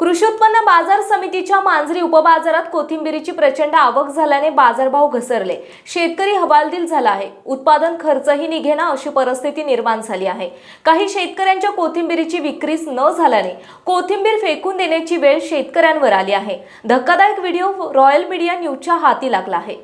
कृषी उत्पन्न बाजार समितीच्या मांजरी उपबाजारात कोथिंबिरीची प्रचंड आवक झाल्याने बाजारभाव घसरले. शेतकरी हवालदिल झाला आहे. उत्पादन खर्चही निघेना अशी परिस्थिती निर्माण झाली आहे. काही शेतकऱ्यांच्या कोथिंबिरीची विक्रीच न झाल्याने कोथिंबीर फेकून देण्याची वेळ शेतकऱ्यांवर आली आहे. धक्कादायक व्हिडिओ रॉयल मीडिया न्यूजच्या हाती लागला आहे.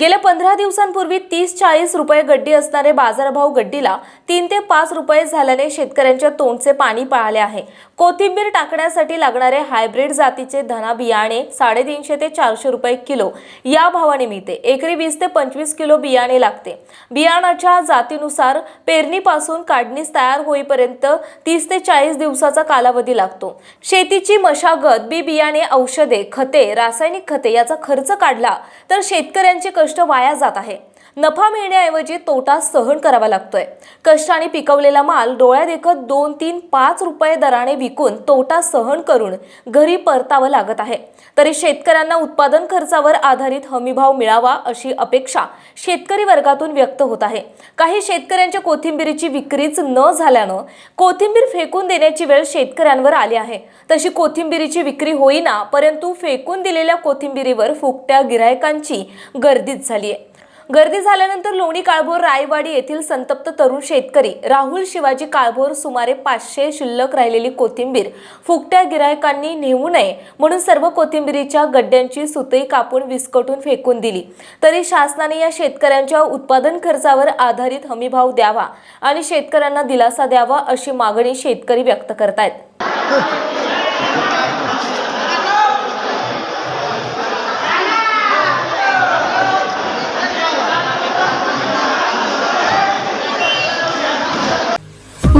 गेल्या पंधरा दिवसांपूर्वी तीस चाळीस रुपये गड्डी असणारे बाजारभाव गड्डीला तीन ते पाच रुपये झाल्याने शेतकऱ्यांच्या तोंडचे पाणी पळाले आहे. कोथिंबीर टाकण्यासाठी लागणारे हायब्रिड जातीचे धना बियाणे साडेतीनशे ते चारशे रुपये किलो या भावाने मिळते एकरी वीस ते पंचवीस किलो बियाणे लागते. बियाणाच्या जातीनुसार पेरणीपासून काढणीस तयार होईपर्यंत तीस ते चाळीस दिवसाचा कालावधी लागतो. शेतीची मशागत बी बियाणे औषधे खते रासायनिक खते याचा खर्च काढला तर शेतकऱ्यांचे कष्ट वाया जात आहे. नफा मिळण्याऐवजी तोटा सहन करावा लागतोय. कष्टाने पिकवलेला माल डोळ्यादेखत दोन तीन पाच रुपये दराने विकून तोटा सहन करून घरी परतावं लागत आहे. तरी शेतकऱ्यांना उत्पादन खर्चावर आधारित हमीभाव मिळावा अशी अपेक्षा शेतकरी वर्गातून व्यक्त होत आहे. काही शेतकऱ्यांच्या कोथिंबीरीची विक्रीच न झाल्यानं कोथिंबीर फेकून देण्याची वेळ शेतकऱ्यांवर आली आहे. तशी कोथिंबीरीची विक्री होईना परंतु फेकून दिलेल्या कोथिंबीरीवर फुकट्या गिरायकांची गर्दीच झाली आहे गर्दी झाल्यानंतर लोणी काळभोर रायवाडी येथील संतप्त तरुण शेतकरी राहुल शिवाजी काळभोर सुमारे पाचशे शिल्लक राहिलेली कोथिंबीर फुकट्या गिरायकांनी नेऊ नये म्हणून सर्व कोथिंबीरीच्या गड्ड्यांची सुतई कापून विस्कटून फेकून दिली. तरी शासनाने या शेतकऱ्यांच्या उत्पादन खर्चावर आधारित हमीभाव द्यावा आणि शेतकऱ्यांना दिलासा द्यावा अशी मागणी शेतकरी व्यक्त करतायत.